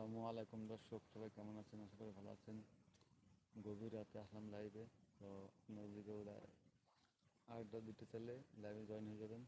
আসসালামু আলাইকুম দর্শক, সবাই কেমন আছেন? আশা করি ভালো আছেন। গভীর রাতে আসলাম লাইভে তো আপনার দিকে ওরা আটটা দিতে চাইলে লাইভে জয়েন হয়ে যাবেন।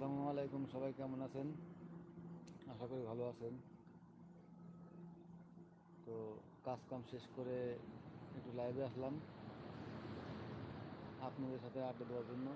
আসসালামু আলাইকুম, সবাই কেমন আছেন? আশা করি ভালো আছেন। তো কাজ কাম শেষ করে একটু লাইভে আসলাম। আপনাদের সাথে আড্ডা দেওয়ার জন্য।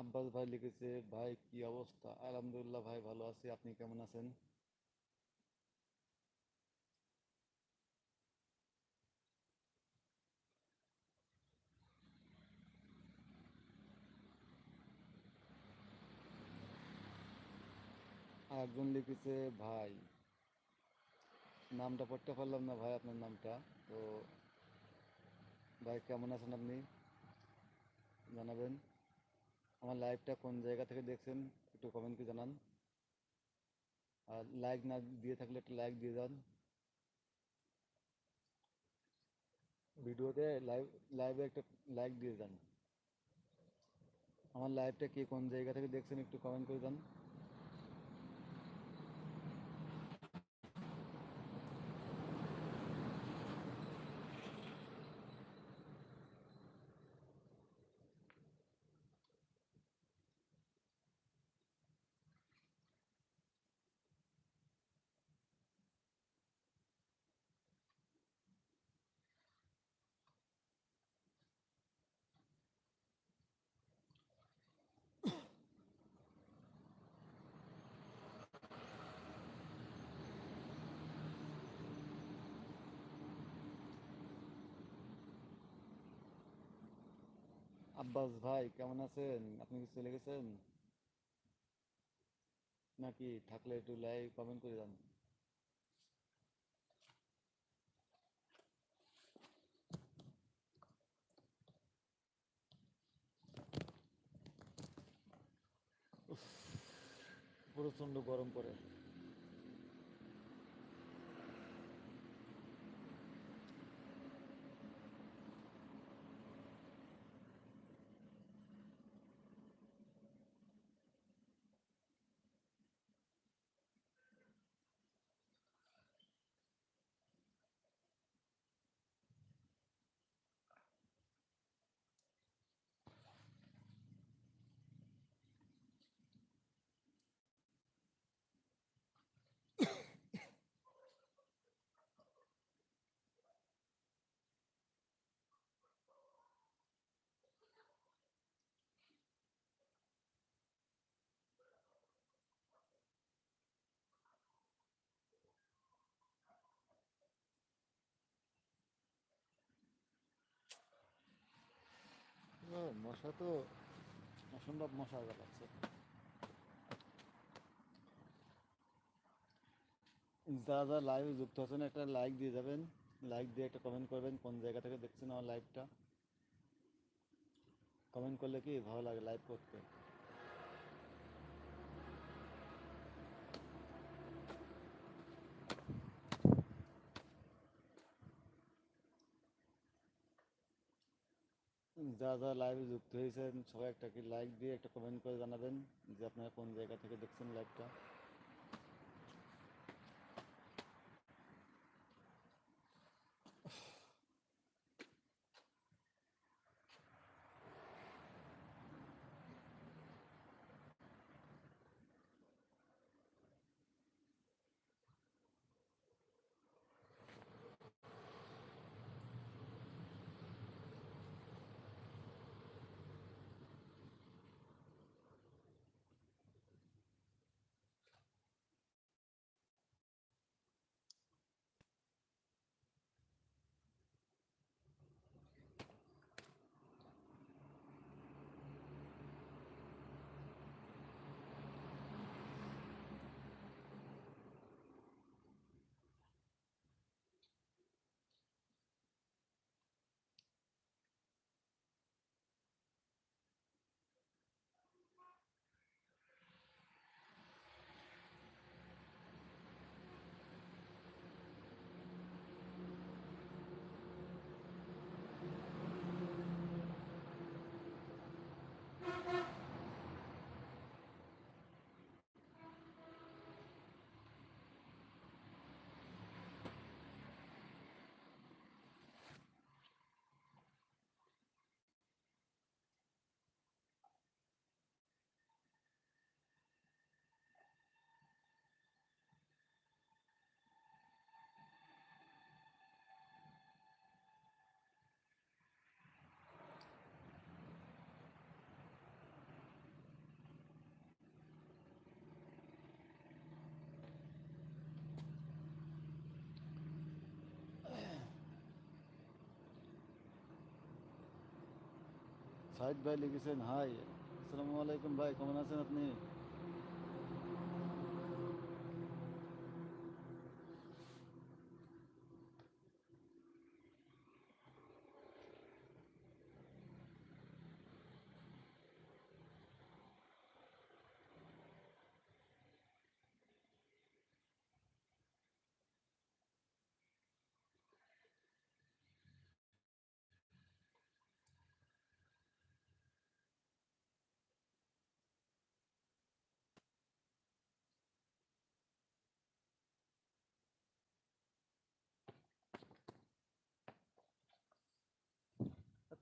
আব্বাস ভাই লিখেছে, ভাই, কি অবস্থা? আলহামদুলিল্লাহ ভাই, ভালো আছি। আপনি কেমন আছেন? আর একজন লিখেছে, ভাই, নামটা পড়তে পারলাম না ভাই আপনার নামটা। তো ভাই, কেমন আছেন আপনি? জানাবেন। আমার লাইভটা কোন জায়গা থেকে দেখছেন, একটু কমেন্ট জানান। আর লাইক না দিয়ে থাকলে একটা লাইক দিয়ে যান। ভিডিওতে লাইভ লাইভে একটা লাইক দিয়ে যান। আমার লাইভটা কে কোন জায়গা থেকে দেখছেন, একটু কমেন্ট করে যান। আব্বাস ভাই কেমন আছেন? আপনি কি চলে গেছেন? নাকি থাকলে একটু লাইক কমেন্ট করে যান উফ, প্রচণ্ড গরম পড়ে। মশা তো অসম্ভব মশা জ্বালাচ্ছে যারা যারা লাইভে যুক্ত আছেন, একটা লাইক দিয়ে যাবেন। লাইক দিয়ে একটা কমেন্ট করবেন, কোন জায়গা থেকে দেখছেন আমার লাইভটা কমেন্ট করলে কি ভালো লাগে লাইভ করতে? যারা যারা লাইভে যুক্ত হয়েছেন। সবাই একটা কি লাইক দিয়ে, একটা কমেন্ট করে জানাবেন যে আপনারা কোন জায়গা থেকে দেখছেন লাইভটা সাইদ ভাই লিখেছেন হাই আসসালামু আলাইকুম ভাই কেমন আছেন আপনি?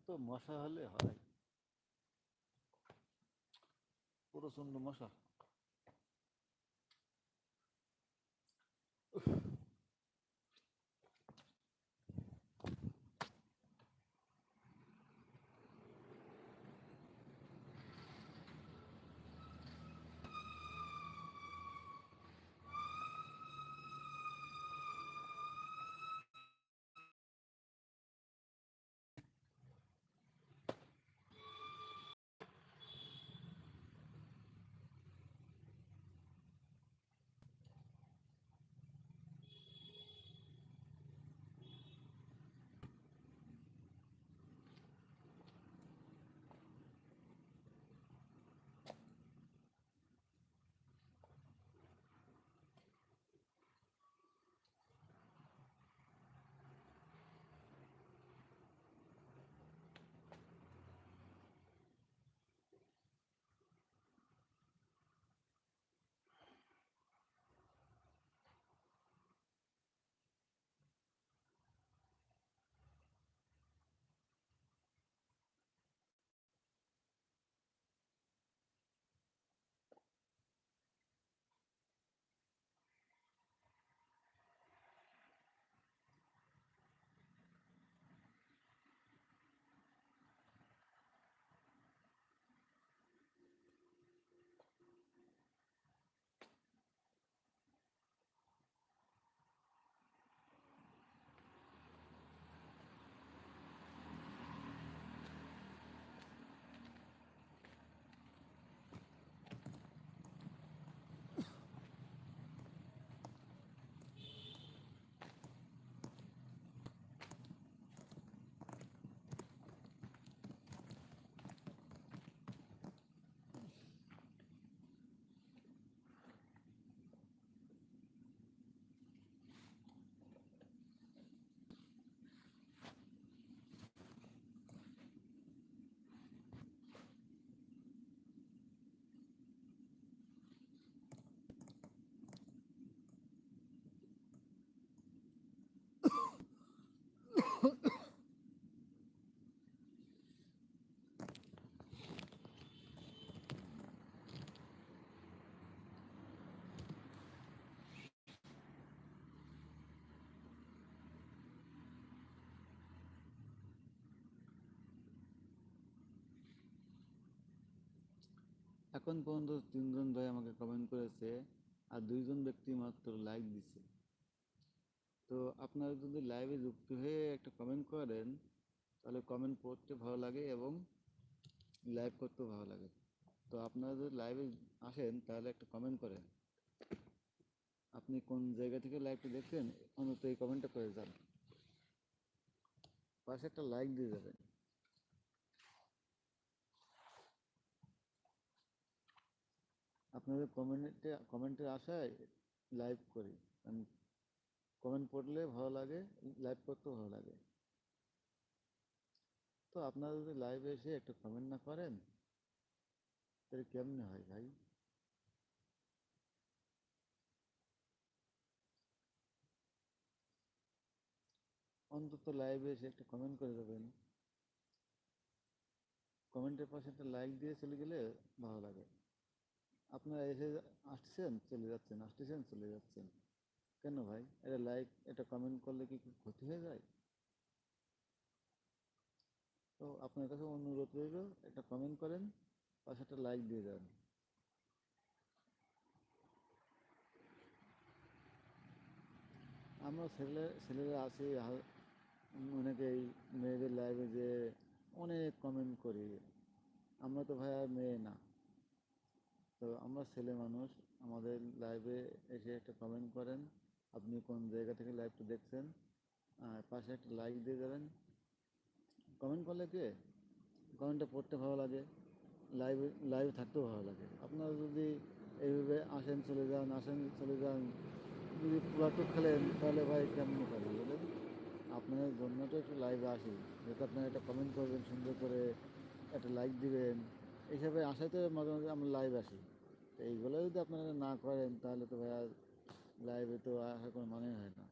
এত মশা হলে হয়। প্রচণ্ড মশা। এখন পর্যন্ত তিনজন ভাই আমাকে কমেন্ট করেছে আর দুইজন ব্যক্তি মাত্র লাইক দিছে। তো আপনারা যদি লাইভে যুক্ত হয়ে একটা কমেন্ট করেন, তাহলে কমেন্ট পড়তে ভালো লাগে এবং লাইভ করতেও ভালো লাগে। তো আপনারা যদি লাইভে আসেন, তাহলে একটা কমেন্ট করেন। আপনি কোন জায়গা থেকে লাইভটা দেখছেন, অন্তত এই কমেন্টটা করে যান। পাশে একটা লাইক দিয়ে যাবেন। আপনাদের কমেন্টে কমেন্টের আশায় লাইভ করি। কারণ কমেন্ট পড়লে ভালো লাগে লাইভ করতেও ভালো লাগে। তো আপনারা যদি লাইভে এসে একটা কমেন্ট না করেন, তাহলে কেমনে হয় ভাই? অন্তত লাইভে এসে একটা কমেন্ট করে দেবেন। কমেন্টের পাশে একটা লাইক দিয়ে চলে গেলে ভালো লাগে। আপনারা এসে আসছেন, চলে যাচ্ছেন, আসতেছেন, চলে যাচ্ছেন। কেন ভাই? এটা লাইক এটা কমেন্ট করলে কি ক্ষতি হয়ে যায়? তো আপনার কাছে অনুরোধ রইল, একটা কমেন্ট করেন, পাশে একটা লাইক দিয়ে যান। আমরা ছেলে, ছেলেরা আছি অনেকেই মেয়েদের লাইভে যে অনেক কমেন্ট করি। আমরা তো ভাই আর মেয়ে না। তো আমরা ছেলে মানুষ, আমাদের লাইভে এসে একটা কমেন্ট করেন, আপনি কোন জায়গা থেকে লাইভটা দেখছেন, আর পাশে একটা লাইক দিয়ে যাবেন। কমেন্ট করলে কি? কমেন্টটা পড়তে ভালো লাগে লাইভে লাইভে থাকতেও ভালো লাগে। আপনারা যদি এইভাবে আসেন, চলে যান, আসেন, চলে যান, যদি পুরাটুক খেলেন, তাহলে ভাই কেমন পারি বলেন? আপনাদের জন্য তো একটু লাইভে আসি। যাতে আপনারা একটা কমেন্ট করবেন, সুন্দর করে একটা লাইক দিবেন এইসবে আসাতে মাঝে মাঝে আমরা লাইভ আসি। তো এইগুলো যদি আপনারা না করেন, তাহলে তো ভাইয়া লাইভে তো আসার কোনো মানেই হয় না।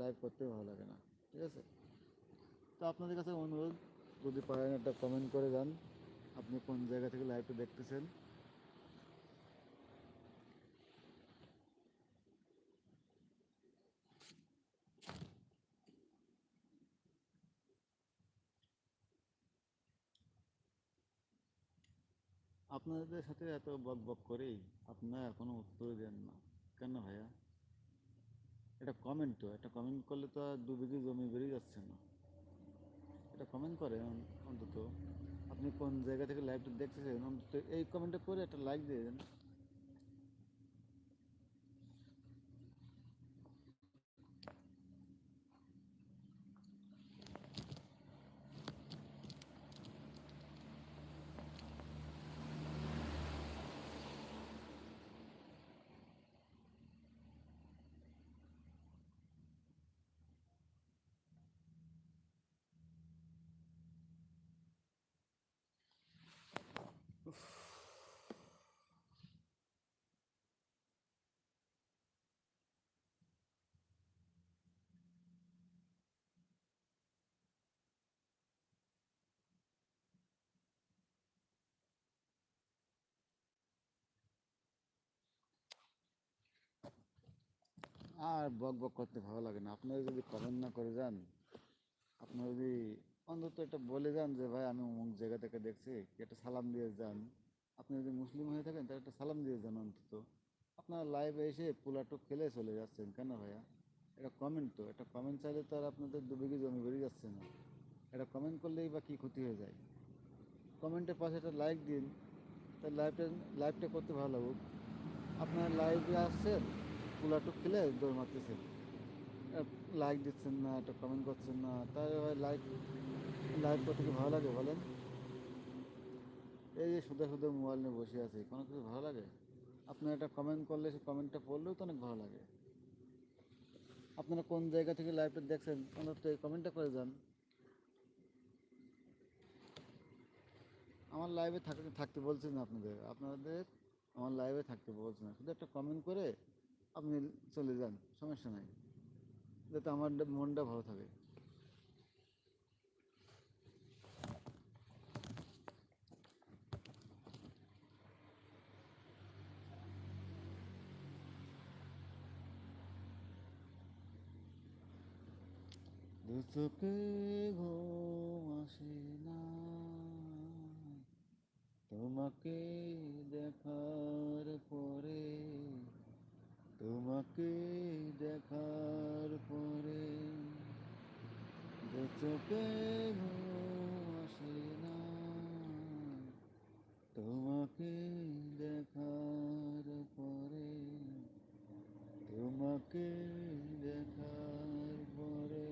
লাইভ করতেও ভালো লাগে না, ঠিক আছে? তো আপনাদের কাছে অনুরোধ, যদি পারেন একটা কমেন্ট করে যান আপনি কোন জায়গা থেকে লাইভটা দেখতেছেন। আপনাদের সাথে এত বক বক করেই আপনারা এখনও উত্তর দেন না। কেন ভাইয়া? এটা কমেন্ট তো একটা কমেন্ট করলে তো আর দু বিঘি জমি বেরিয়ে যাচ্ছে না। এটা কমেন্ট করেন অন্তত। আপনি কোন জায়গা থেকে লাইভটা দেখতেছেন, অন্তত এই কমেন্টটা করে একটা লাইক দিয়ে দেন। আর বক বক করতে ভালো লাগে না। আপনারা যদি কমেন্ট না করে যান, আপনারা যদি অন্তত একটা বলে যান যে, ভাই, আমি অমুক জায়গা থেকে দেখছি, একটা সালাম দিয়ে যান। আপনি যদি মুসলিম হয়ে থাকেন, তাহলে একটা সালাম দিয়ে যান অন্তত। আপনার লাইভে এসে পোলাটুক খেলে চলে যাচ্ছেন, কেন ভাইয়া? এটা কমেন্ট তো। একটা কমেন্ট চাইলে তো আর আপনাদের দু বিঘি জমি বেরিয়ে যাচ্ছে না। এটা কমেন্ট করলেই বা কী ক্ষতি হয়ে যায়? কমেন্টের পাশে একটা লাইক দিন। তার লাইভটা লাইভটা করতে ভালো লাগুক। আপনার লাইভে আসছেন পোলাটুক খেলে দৌড় মারতেছেন। লাইক দিচ্ছেন না, একটা কমেন্ট করছেন না তাই লাইক লাইভ করতে কি ভালো লাগে বলেন? এই যে শুধু শুধু মোবাইল নিয়ে বসে আছি, কোনো কিছু ভালো লাগে? আপনার একটা কমেন্ট করলে সেই কমেন্টটা পড়লেও তো অনেক ভালো লাগে। আপনারা কোন জায়গা থেকে লাইভটা দেখছেন অন্তত এই কমেন্টটা করে যান। আমার লাইভে থাকতে থাকতে বলছি না আপনাদের। আপনাদের আমার লাইভে থাকতে বলছি না। শুধু একটা কমেন্ট করে আপনি চলে যান, সমস্যা নাই। যাতে আমার মনটা ভালো থাকে। চোখে ঘুম আসে না। তোমাকে চোখে ঘুম আসে না তোমাকে দেখার পরে তোমাকে দেখার পরে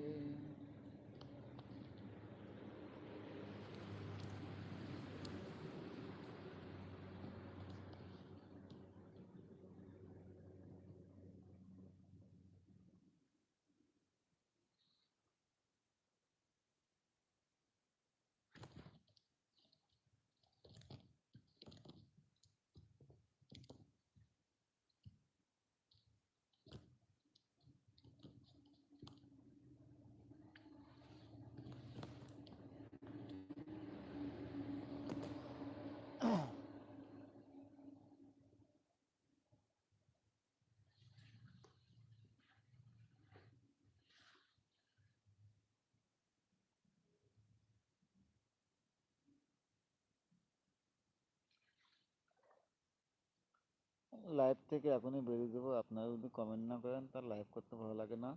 লাইভ থেকে এখনই বেরিয়ে দেবো আপনারা যদি কমেন্ট না করেন তার লাইভ করতে ভালো লাগে না।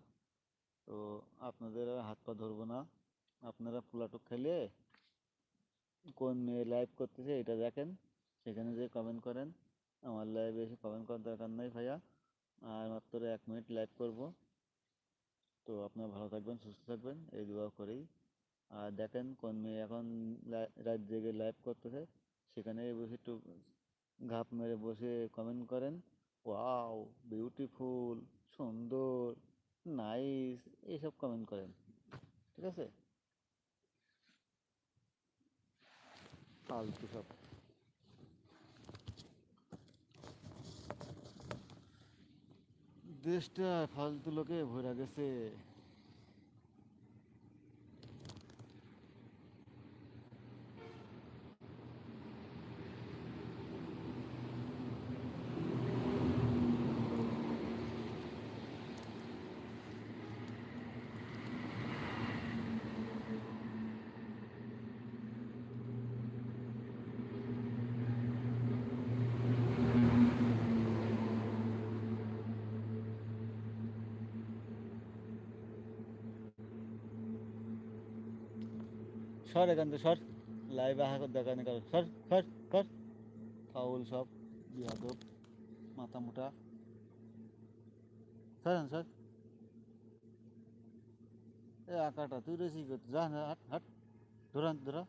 তো আপনাদের আর হাত পা ধরবো না। আপনারা পোলাটুক খেলে কোন মেয়ে লাইভ করতেছে এটা দেখেন। সেখানে যে কমেন্ট করেন। আমার লাইভে এসে কমেন্ট করার দরকার নাই ভাইয়া। আর মাত্র এক মিনিট লাইভ করব। তো আপনারা ভালো থাকবেন, সুস্থ থাকবেন। এই দোয়া করেই। আর দেখেন কোন মেয়ে এখন রাত জেগে লাইভ করতেছে। সেখানে বসে একটু ঘাপ মেরে বসে কমেন্ট করেন ওয়াও বিউটিফুল সুন্দর নাইস এইসব কমেন্ট করেন, ঠিক আছে? ফালতু সব। দেশটা ফালতু লোকে ভরে গেছে। সর এখান থেকে, সর। লাইভ আহা দেখা নেই কারও। সর সর সর। ফাউল সব বিহাদব মাথা মোটা। সরেন সর। এ আকাটা, তুই রেসি করতে যা হাট হাট। ধরান ধরা।